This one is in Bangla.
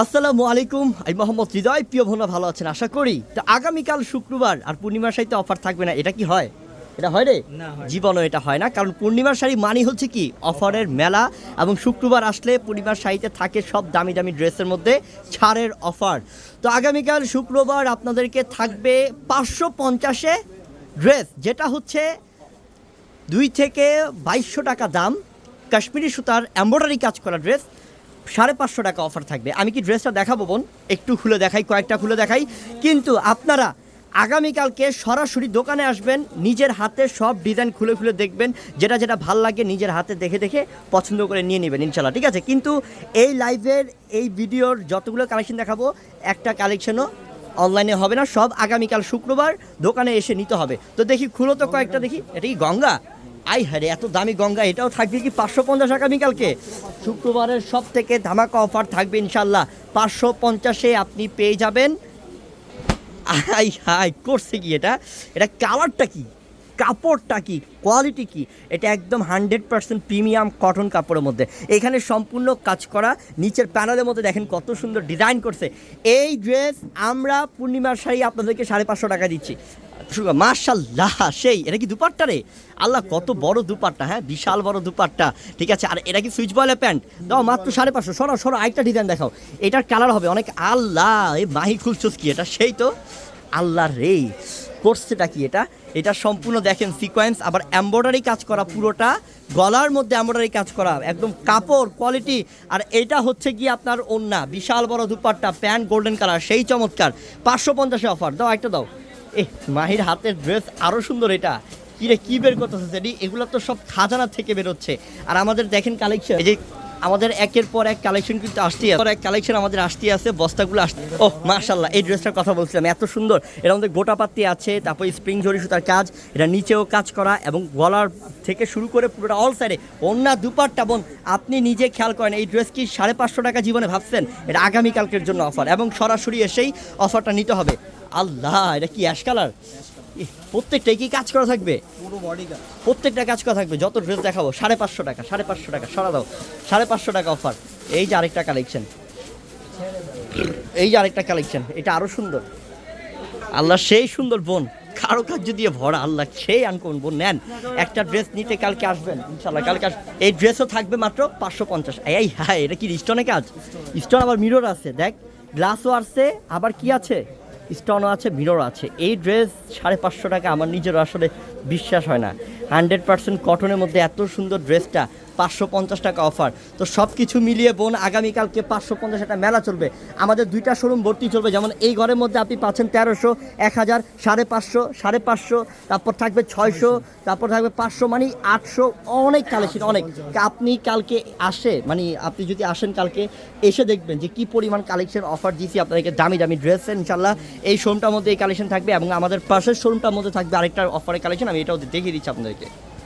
আসসালামু আলাইকুম আমি মোহাম্মদ হৃদয় প্রিয় ভোনা ভালো আছেন আশা করি। তো আগামীকাল শুক্রবার আর পূর্ণিমার সাথে অফার থাকবে না এটা কি হয়? এটা হয় রে। জীবনও এটা হয় না কারণ পূর্ণিমার শাড়ি মানে হচ্ছে কি? অফারের মেলা এবং শুক্রবার আসলে পূর্ণিমার শাড়িতে থাকে সব দামি দামি ড্রেসের মধ্যে ছাড়ের অফার তো আগামীকাল শুক্রবার আপনাদেরকে থাকবে পাঁচশো পঞ্চাশে ড্রেস যেটা হচ্ছে দুই থেকে বাইশশো টাকা দাম কাশ্মীরি সুতার এম্ব্রয়ডারি কাজ করা ড্রেস সাড়ে পাঁচশো টাকা অফার থাকবে। আমি কি ড্রেসটা দেখাবো, বোন? একটু খুলে দেখাই, কয়েকটা খুলে দেখাই। কিন্তু আপনারা আগামীকালকে সরাসরি দোকানে আসবেন, নিজের হাতে সব ডিজাইন খুলে খুলে দেখবেন, যেটা যেটা ভালো লাগে নিজের হাতে দেখে দেখে পছন্দ করে নিয়ে নেবেন ইনশাল্লাহ ঠিক আছে? কিন্তু এই লাইভের এই ভিডিওর যতগুলো কালেকশন দেখাবো, একটা কালেকশনও অনলাইনে হবে না, সব আগামীকাল শুক্রবার দোকানে এসে নিতে হবে। তো দেখি, খুলো তো কয়েকটা দেখি। এটা কি গঙ্গা? আই হারে এত দামি গঙ্গা, এটাও থাকবে কি পাঁচশো পঞ্চাশ আগামীকালকে শুক্রবারের সব থেকে ধামাকা অফার থাকবে ইনশাল্লাহ পাঁচশো পঞ্চাশে আপনি পেয়ে যাবেন। আই হাই করছে কি এটা? এটা কালারটা কি? কাপড়টা কি? কোয়ালিটি কি? এটা একদম হান্ড্রেড পার্সেন্ট প্রিমিয়াম কটন কাপড়ের মধ্যে। এখানে সম্পূর্ণ কাজ করা, নিচের প্যানেলের মধ্যে দেখেন কত সুন্দর ডিজাইন করছে। এই ড্রেস আমরা পূর্ণিমার শাড়ি আপনাদেরকে সাড়ে পাঁচশো টাকা দিচ্ছি। মার্শাল্লাহ সেই, এটা কি দুপাট্টা রে? আল্লাহ, কত বড় দুপাট্টা হ্যাঁ? বিশাল বড় দুপাট্টা, ঠিক আছে? আর এটা কি সুইচ বয়েলের প্যান্ট? দাও মাত্র সাড়ে পাঁচশো। সরো সরো, আরেকটা ডিজাইন দেখাও। এটার কালার হবে অনেক আল্লাহ, এই মাহি খুলছোস কি এটা? সেই তো? আল্লাহ রে, করছেটা কি এটা? এটা সম্পূর্ণ দেখেন সিকোয়েন্স আবার এম্ব্রয়ডারি কাজ করা পুরোটা। গলার মধ্যে এম্ব্রয়ডারি কাজ করা, একদম কাপড় কোয়ালিটি আর এটা হচ্ছে কি আপনার ওন্না, বিশাল বড় দুপাট্টা, প্যান্ট গোল্ডেন কালার সেই চমৎকার। পাঁচশো পঞ্চাশে অফার দাও একটা দাও। এ মাহির হাতের ড্রেস আরও সুন্দর এটা। কি রে কি বের করতেছে এগুলো তো সব খাজানা থেকে বেরোচ্ছে। আর আমাদের দেখেন কালেকশন এই যে আমাদের একের পর এক কালেকশন কিন্তু আসতেই আছে। এক কালেকশন আমাদের আসতেই আছে, বস্তাগুলো আসতে ও মাশাল্লাহ এই ড্রেসটার কথা বলছিলাম, এত সুন্দর। এর মধ্যে গোটা পাত্তি আছে, তারপর স্প্রিং জরি সুতার কাজ, এটা নিচেও কাজ করা এবং গলার থেকে শুরু করে পুরোটা অল সাইডে অন্য দুপারটা বোন, আপনি নিজে খেয়াল করেন, এই ড্রেস কি সাড়ে পাঁচশো টাকা জীবনে ভাবছেন? এটা আগামীকালকের জন্য অফার এবং সরাসরি এসেই অফারটা নিতে হবে। আল্লাহ এটা কি অ্যাশ কালার প্রত্যেকটাই কি কাজ করা থাকবে? পুরো বডি কাজ প্রত্যেকটা কাজ করা থাকবে। যত ড্রেস দেখাবো সাড়ে পাঁচশো টাকা সাড়ে পাঁচশো টাকা সরা দাও। সাড়ে পাঁচশো টাকা অফার এই যে আরেকটা কালেকশন এই যে আরেকটা কালেকশন এটা আরও সুন্দর। আল্লাহ সেই সুন্দর বোন। কারও কার্য দিয়ে ভরা। আল্লাহ সেই আনকোন বোন। নেন একটা ড্রেস নিতে কালকে আসবেন ইনশাল্লাহ কালকে আস এই ড্রেসও থাকবে মাত্র পাঁচশো পঞ্চাশ। এই হ্যাঁ এটা কি স্টোনে কাজ? স্টোন আবার মিরর আছে। দেখ গ্লাসও আছে আবার কি আছে? স্টোনও আছে মিরর আছে। এই ড্রেস সাড়ে পাঁচশো টাকা, আমার নিজের আসলে বিশ্বাস হয় না। হান্ড্রেড পার্সেন্ট কটনের মধ্যে এত সুন্দর ড্রেসটা পাঁচশো পঞ্চাশ টাকা অফার। তো সব কিছু মিলিয়ে বোন, আগামীকালকে পাঁচশো পঞ্চাশ একটা মেলা চলবে। আমাদের দুইটা শোরুম ভর্তি চলবে। যেমন এই ঘরের মধ্যে আপনি পাচ্ছেন তেরোশো, এক হাজার, সাড়ে পাঁচশো সাড়ে পাঁচশো, তারপর থাকবে ছয়শো, তারপর থাকবে পাঁচশো মানে আটশো, অনেক কালেকশন অনেক। আপনি কালকে আসে মানে আপনি যদি আসেন কালকে, এসে দেখবেন যে কি পরিমাণ কালেকশন অফার দিয়েছি আপনাদেরকে। দামি দামি ড্রেস ইনশাল্লাহ এই শোরুমটার মধ্যে এই কালেকশন থাকবে এবং আমাদের পাশের শোরুমটার মধ্যে থাকবে আরেকটা অফারের কালেকশন আমি এটাও দেখিয়ে দিচ্ছি আপনাদেরকে।